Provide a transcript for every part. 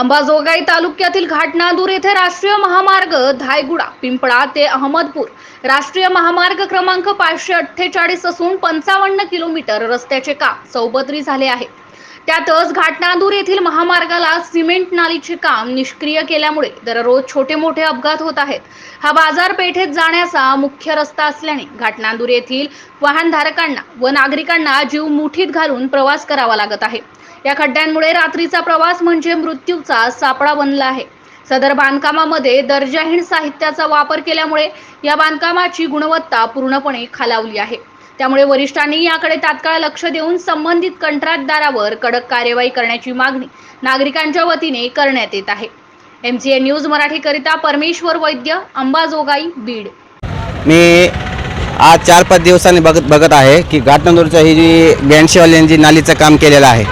अंबाजोगाई तालुक्यातील घाटनादूर येथे राष्ट्रीय महामार्ग धायगुडा पिंपळा ते अहमदपूर. राष्ट्रीय महामार्ग क्रमांक पाचशे अठ्ठेचाळीस असून पंचावन्न किलोमीटर रस्त्याचे काम चौपदरी झाले आहे. त्यातच घाटनादूर येथील महामार्गाला सिमेंट नालीचे काम निष्क्रिय केल्यामुळे दररोज छोटे मोठे अपघात होत आहेत. हा बाजारपेठेत जाण्याचा मुख्य रस्ता असल्याने घाटनांदूर येथील वाहनधारकांना व नागरिकांना जीव मुठीत घालून प्रवास करावा लागत आहे. या खड्ड्यांमुळे रात्रीचा प्रवास म्हणजे मृत्यूचा सापळा बनला आहे. सदर बांधकामामध्ये दर्जाहीन साहित्याचा वापर केल्यामुळे या बांधकामाची गुणवत्ता पूर्णपणे खालावली आहे. त्यामुळे वरिष्ठांनी याकडे तात्काळ लक्ष देऊन संबंधित कंत्राटदारावर कडक कार्यवाही करण्याची मागणी नागरिकांच्या वतीने करण्यात येत आहे. एमसीए न्यूज मराठीकरिता परमेश्वर वैद्य अंबाजोगाई बीड. मी आज चार पाच दिवसांनी बघत बघत आहे की घाटनंदूरचं ही जी ब्याऐंशीवाल्यांनी नालीचं काम केलेलं आहे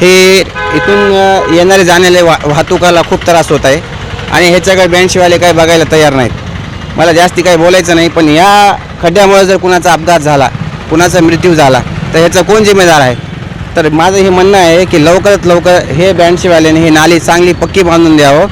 हे इथून येणारे जाणारे वा वाहतुकाला खूप त्रास होत आहे. आणि ह्याच्याकडे बँडशिवाले काही बघायला तयार नाहीत. मला जास्ती काही बोलायचं नाही पण या खड्ड्यामुळे जर कुणाचा अपघात झाला कुणाचा मृत्यू झाला तर ह्याचा कोण जिम्मेदार आहे? तर माझं हे म्हणणं आहे की लवकरात लवकर हे ब्याऐंशीवाल्याने ही नाली चांगली पक्की बांधून द्यावं.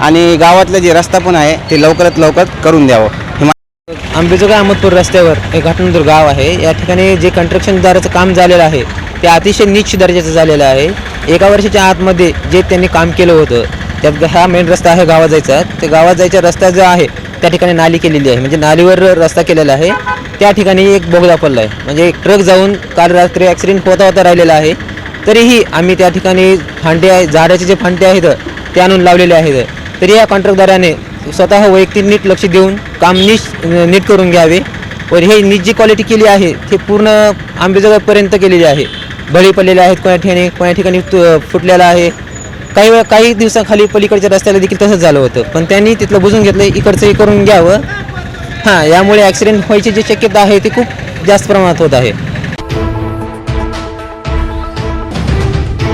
आणि गावातलं जे रस्ता पण आहे ते लवकरात लवकर करून द्यावं. हे मा- आंबेजोगाई अहमदपूर रस्त्यावर एक घाटनंदूर गाव आहे. या ठिकाणी जे कंस्ट्रक्शनदाराचं काम झालेलं आहे ते अतिशय नीच दर्जाचं झालेलं आहे. एका वर्षाच्या आतमध्ये जे त्यांनी काम केलं होतं त्यात हा मेन रस्ता आहे गावात जायचा ते गावात जायचा रस्ता जो आहे त्या ठिकाणी नाली केलेली आहे. म्हणजे नालीवर रस्ता केलेला आहे. त्या ठिकाणी एक बोगदा पडला आहे म्हणजे ट्रक जाऊन काल रात्री ॲक्सिडेंट होता होता राहिलेला आहे. तरीही आम्ही त्या ठिकाणी फांडे आहे झाडाचे जे फांटे आहेत ते आणून लावलेले आहेत. तरी या कॉन्ट्रॅक्टदाराने स्वतः वैयक्तिक नीट लक्ष देऊन काम नीट नीट करून घ्यावे. व हे नीट जी क्वालिटी केली आहे ती पूर्ण आंबेजोगाईपर्यंत केलेली आहे. बळी पडलेले आहेत कोण्या ठिकाणी कोण्या ठिकाणी फुटलेला आहे. काही वेळा काही दिवसाखाली पलीकडच्या रस्त्याला देखील तसंच झालं होतं. पण त्यांनी तिथलं बुजून घेतलं इकडचं हे करून घ्यावं. हां यामुळे ॲक्सिडेंट व्हायची जी शक्यता आहे ती खूप जास्त प्रमाणात होत आहे.